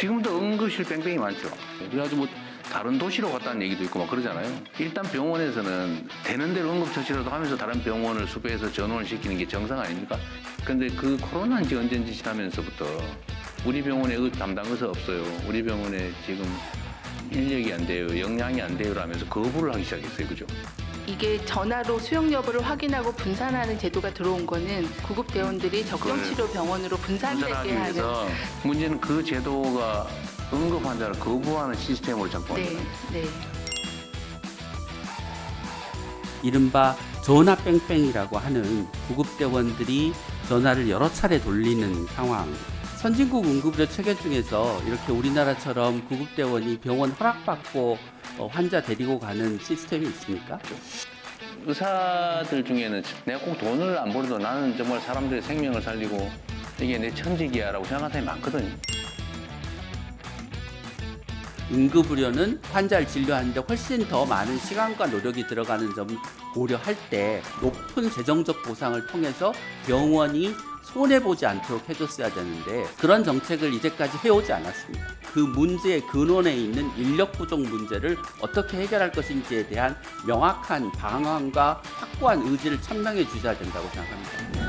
지금도 응급실 뺑뺑이 많죠. 그래가지고 뭐 다른 도시로 갔다는 얘기도 있고 막 그러잖아요. 일단 병원에서는 되는 대로 응급처치라도 하면서 다른 병원을 수배해서 전원을 시키는 게 정상 아닙니까? 근데 그 코로나는 지 언젠지 지나면서부터 우리 병원에 의- 담당 의사 없어요. 우리 병원에 지금 인력이 안 돼요. 역량이 안 돼요. 라면서 거부를 하기 시작했어요. 그죠? 이게 전화로 수용 여부를 확인하고 분산하는 제도가 들어온 거는 구급 대원들이 적정 치료 병원으로 분산되게 하는 위해서 문제는 그 제도가 응급 환자를 거부하는 시스템으로 자꾸 네, 네. 이른바 전화 뺑뺑이라고 하는 구급대원들이 전화를 여러 차례 돌리는 상황. 선진국 응급의료 체계 중에서 이렇게 우리나라처럼 구급대원이 병원 허락받고 어, 환자 데리고 가는 시스템이 있습니까? 의사들 중에는 내가 꼭 돈을 안 벌어도 나는 정말 사람들의 생명을 살리고 이게 내 천직이야라고 생각하는 사람이 많거든요. 응급의료는 환자를 진료하는데 훨씬 더 많은 시간과 노력이 들어가는 점 고려할 때 높은 재정적 보상을 통해서 병원이 손해보지 않도록 해줬어야 되는데 그런 정책을 이제까지 해오지 않았습니다. 그 문제의 근원에 있는 인력 부족 문제를 어떻게 해결할 것인지에 대한 명확한 방안과 확고한 의지를 천명해 주셔야 된다고 생각합니다.